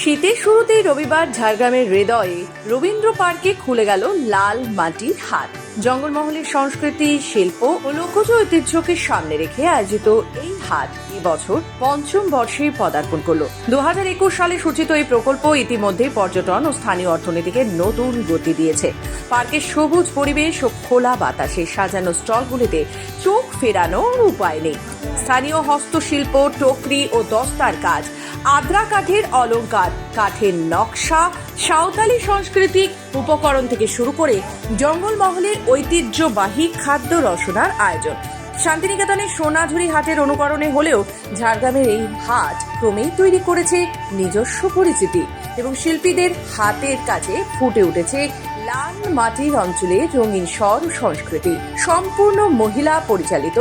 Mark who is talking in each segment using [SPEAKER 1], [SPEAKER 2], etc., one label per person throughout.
[SPEAKER 1] শীতের শুরুতেই রবিবার ঝাড়গ্রামের হৃদয়ে রবীন্দ্র পার্কে খুলে গেল লাল মাটির হাট জঙ্গলমহলের সংস্কৃতি, শিল্প ও লোকজ ঐতিহ্যকে সামনে রেখে আয়োজিত এই হাট এবছর পঞ্চম বর্ষে পদার্পণ করল। দু হাজার একুশ সালে সূচিত এই প্রকল্প ইতিমধ্যে পর্যটন ও স্থানীয় অর্থনীতিকে নতুন গতি দিয়েছে। পার্কের সবুজ পরিবেশ ও খোলা বাতাসে সাজানো স্টলগুলিতে চোখ ফেরানোর উপায় নেই। স্থানীয় হস্তশিল্প, টকরি ও দস্তার কাজ আদ্রা কাঠের অলঙ্কার, কাঠের নকশা, সাঁওতালি সাংস্কৃতিক উপকরণ থেকে শুরু করে জঙ্গলমহলের ঐতিহ্যবাহী খাদ্য রসনার আয়োজন। শান্তিনিকেতনে সোনাঝুরি হাটের অনুকরণে হলেও ঝাড়গ্রামের এই হাট ক্রমেই তৈরি করেছে নিজস্ব পরিচিতি এবং শিল্পীদের হাতের কাছে ফুটে উঠেছে লাল মাটির অঞ্চলে রঙিন স্বর সংস্কৃতি। সম্পূর্ণ মহিলা পরিচালিত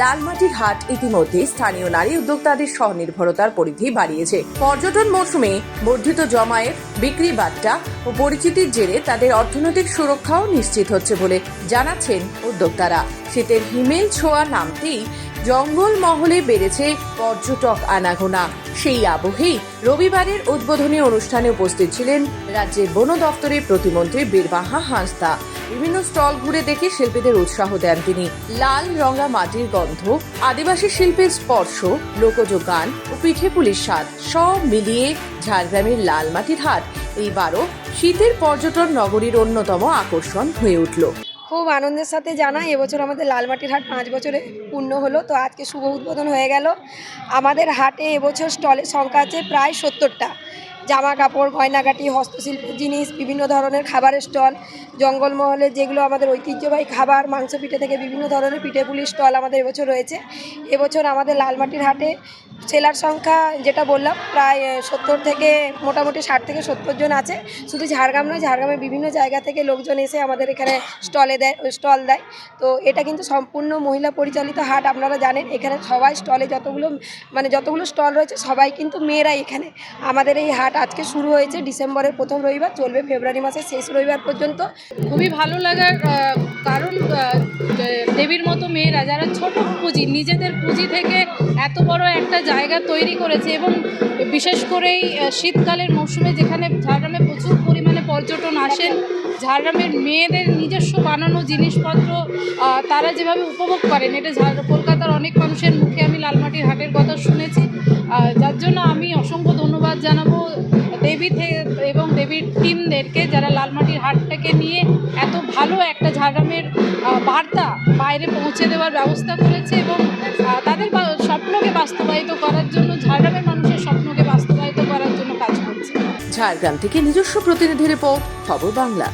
[SPEAKER 1] লাল মাটির হাট ইতিমধ্যে স্থানীয় নারী উদ্যোক্তাদের স্বনির্ভরতার পরিধি বাড়িয়েছে। পর্যটন মৌসুমে বর্ধিত জমায়েত, বিক্রি বাট্টা ও পরিচিতির জেরে তাদের অর্থনৈতিক সুরক্ষাও নিশ্চিত হচ্ছে বলে জানাচ্ছেন উদ্যোক্তারা। শীতের হিমেল ছোঁয়া নামতেই জঙ্গল মহলে বেড়েছে পর্যটক আনাগোনা। সেই আবহেই রবিবারের উদ্বোধনী অনুষ্ঠানে উপস্থিত ছিলেন রাজ্যের বন দপ্তরের প্রতিমন্ত্রী বীরবাহা হাঁসদা। বিভিন্ন স্টল ঘুরে দেখে শিল্পীদের উৎসাহ দেন তিনি। লাল রঙা মাটির গন্ধ, আদিবাসী শিল্পের স্পর্শ, লোকজ গান ও পিঠে পুলিশ স্বাদ সব মিলিয়ে ঝাড়গ্রামের লাল মাটির হাট। এইবারও শীতের পর্যটন নগরীর অন্যতম আকর্ষণ হয়ে উঠল।
[SPEAKER 2] খুব আনন্দের সাথে জানাই, এবছর আমাদের লালমাটির হাট পাঁচ বছরে পূর্ণ হলো, তো আজকে শুভ উদ্বোধন হয়ে গেল। আমাদের হাটে এবছর স্টলের সংখ্যা আছে প্রায় সত্তরটা। জামা কাপড় গয়নাগাটি, হস্তশিল্পের জিনিস, বিভিন্ন ধরনের খাবারের স্টল, জঙ্গলমহলে যেগুলো আমাদের ঐতিহ্যবাহী খাবার মাংস পিঠে থেকে বিভিন্ন ধরনের পিঠে পুলির স্টল আমাদের এবছর রয়েছে। এবছর আমাদের লালমাটির হাটে সেলার সংখ্যা যেটা বললাম, প্রায় সত্তর থেকে, মোটামুটি ষাট থেকে সত্তর জন আছে। শুধু ঝাড়গ্রাম নয় ঝাড়গ্রামের বিভিন্ন জায়গা থেকে লোকজন এসে আমাদের এখানে স্টলে দেয় স্টল দেয়। তো এটা কিন্তু সম্পূর্ণ মহিলা পরিচালিত হাট, আপনারা জানেন। এখানে সবাই স্টলে যতগুলো মানে যতগুলো স্টল রয়েছে, সবাই কিন্তু মেয়েরাই এখানে। আমাদের এই হাট আজকে শুরু হয়েছে ডিসেম্বরের প্রথম রবিবার, চলবে ফেব্রুয়ারি মাসের শেষ রবিবার পর্যন্ত।
[SPEAKER 3] খুবই ভালো লাগার কারণ দেবীর মতো মেয়েরা, যারা ছোট পুঁজি, নিজেদের পুঁজি থেকে এত বড় একটা জায়গা তৈরি করেছে এবং বিশেষ আহ, শীতকালের মৌসুমে যেখানে ঝাড়গ্রামে প্রচুর পরিমাণে পর্যটন আসেন ঝাড়গ্রামের মেয়েদের নিজস্ব বানানো জিনিসপত্র তারা যেভাবে উপভোগ করেন এটা কলকাতার অনেক মানুষের মুখে আমি লালমাটির হাটের কথা শুনেছি। যার জন্য আমি অসংখ্য ধন্যবাদ জানাব দেবী এবং দেবীর টিমদেরকে যারা লালমাটির হাটটাকে নিয়ে এত ভালো একটা ঝাড়গ্রামের বার্তা বাইরে পৌঁছে দেওয়ার ব্যবস্থা করেছে এবং তাদের স্বপ্নকে বাস্তবায়িত করার জন্য, ঝাড়গ্রামের মানুষের স্বপ্নকে বাস্তবায়িত করার জন্য কাজ করছে।
[SPEAKER 1] ঝাড়গ্রাম থেকে নিজস্ব প্রতিনিধি রিপোর্ট, খবর বাংলা।